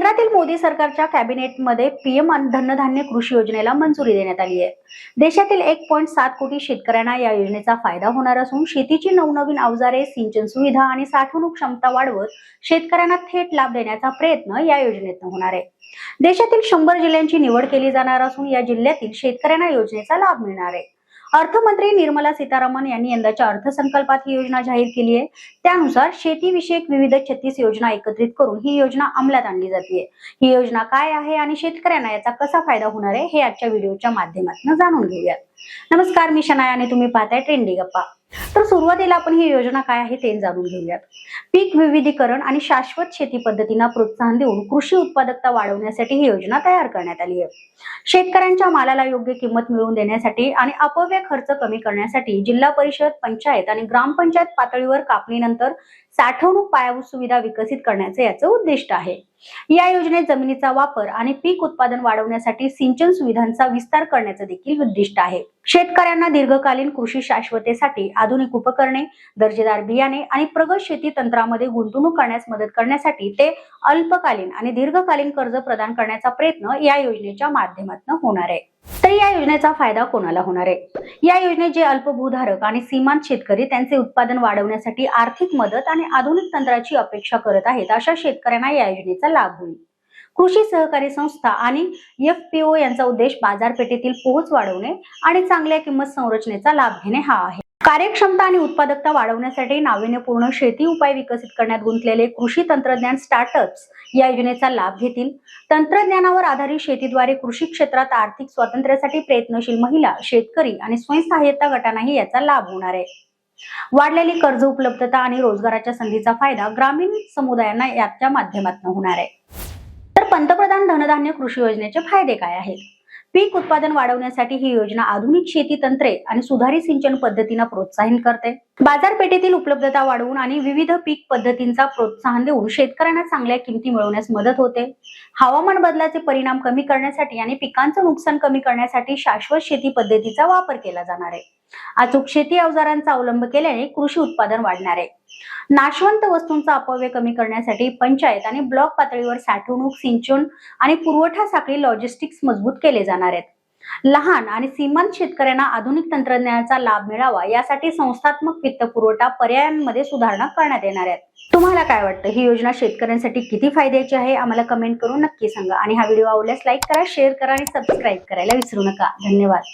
केंद्रातील मोदी सरकारच्या कॅबिनेटमध्ये पीएम धनधान्य कृषी योजनेला मंजुरी देण्यात आली आहे. देशातील एक पॉईंट सात कोटी शेतकऱ्यांना या योजनेचा फायदा होणार असून शेतीची नवनवीन अवजारे सिंचन सुविधा आणि साठवणूक क्षमता वाढवत शेतकऱ्यांना थेट लाभ देण्याचा प्रयत्न या योजनेतून होणार आहे. देशातील शंभर जिल्ह्यांची निवड केली जाणार असून या जिल्ह्यातील शेतकऱ्यांना योजनेचा लाभ मिळणार आहे. अर्थमंत्री निर्मला सीतारामन यांनी यंदाच्या अर्थसंकल्पात ही योजना जाहीर केली आहे. त्यानुसार शेतीविषयक विविध छत्तीस योजना एकत्रित करून ही योजना अंमलात आणली जाते ही योजना काय आहे आणि शेतकऱ्यांना याचा कसा फायदा होणार आहे हे आजच्या व्हिडिओच्या माध्यमातून जाणून घेऊयात. नमस्कार मी शनाय आणि तुम्ही पाहताय ट्रेंडी गप्पा. तर सुरुवातीला आपण ही योजना काय आहे ते जाणून घेऊयात. पीक विविधीकरण आणि शाश्वत शेती पद्धतींना प्रोत्साहन देऊन कृषी उत्पादकता वाढवण्यासाठी ही योजना तयार करण्यात आली आहे. शेतकऱ्यांच्या मालाला योग्य किंमत मिळवून देण्यासाठी आणि अपव्यय खर्च कमी करण्यासाठी जिल्हा परिषद पंचायत आणि ग्रामपंचायत पातळीवर कापणीनंतर साठवणूक पायाभूत सुविधा विकसित करण्याचे याचं उद्दिष्ट आहे. या योजनेत जमिनीचा वापर आणि पीक उत्पादन वाढवण्यासाठी सिंचन सुविधांचा विस्तार करण्याचं देखील उद्दिष्ट आहे. शेतकऱ्यांना दीर्घकालीन कृषी शाश्वतेसाठी आधुनिक उपकरणे दर्जेदार बियाणे आणि प्रगत शेती तंत्रामध्ये गुंतवणूक करण्यास मदत करण्यासाठी ते अल्पकालीन आणि दीर्घकालीन कर्ज प्रदान करण्याचा प्रयत्न या योजनेच्या माध्यमातून होणार आहे. तर या योजनेचा फायदा कोणाला होणार आहे? या योजनेत जे अल्पभूधारक आणि सीमांत शेतकरी त्यांचे उत्पादन वाढवण्यासाठी आर्थिक मदत आणि आधुनिक तंत्राची अपेक्षा करत आहेत अशा शेतकऱ्यांना या योजनेचा लाभ होईल. कृषी सहकारी संस्था आणि एफपीओ यांचा उद्देश बाजारपेठेतील पोहोच वाढवणे आणि चांगल्या किंमत संरचनेचा लाभ घेणे हा आहे. कार्यक्षमता आणि उत्पादकता वाढवण्यासाठी नाविन्यपूर्ण शेती उपाय विकसित करण्यात गुंतलेले कृषी तंत्रज्ञान स्टार्टअप्स या योजनेचा लाभ घेतील. तंत्रज्ञानावर आधारित शेतीद्वारे कृषी क्षेत्रात आर्थिक स्वातंत्र्यासाठी प्रयत्नशील महिला शेतकरी आणि स्वयंसहाय्यता गटांनाही याचा लाभ होणार आहे. वाढलेली कर्ज उपलब्धता आणि रोजगाराच्या संधीचा फायदा ग्रामीण समुदायांना याच्या माध्यमातून होणार आहे. तर पंतप्रधान धनधान्य कृषी योजनेचे फायदे काय आहेत? पीक उत्पादन वाढवण्यासाठी ही योजना आधुनिक शेती तंत्रे आणि सुधारित सिंचन पद्धतींना प्रोत्साहन करते. बाजारपेठेतील उपलब्धता वाढवून आणि विविध पीक पद्धतींचा प्रोत्साहन देऊन शेतकऱ्यांना चांगल्या किमती मिळवण्यास मदत होते. हवामान बदलाचे परिणाम कमी करण्यासाठी आणि पिकांचं नुकसान कमी करण्यासाठी शाश्वत शेती पद्धतीचा वापर केला जाणार आहे. अचूक शेती अवजारांचा अवलंब केल्याने कृषी उत्पादन वाढणार. आहे नाशवंत वस्तूंचा अपव्यय कमी करण्यासाठी पंचायत आणि ब्लॉक पातळीवर साठवणूक सिंचन आणि पुरवठा साखळी लॉजिस्टिक्स मजबूत केले जाणार आहेत. लहान आणि सीमांत शेतकऱ्यांना आधुनिक तंत्रज्ञानाचा लाभ मिळावा यासाठी संस्थात्मक वित्त पुरवठा पर्यायांमध्ये सुधारणा करण्यात येणार आहेत. तुम्हाला काय वाटतं? ही योजना शेतकऱ्यांसाठी किती फायद्याची आहे? आम्हाला कमेंट करून नक्की सांगा. आणि हा व्हिडिओ आवडल्यास लाईक करा शेअर करा आणि सबस्क्राईब करायला विसरू नका. धन्यवाद.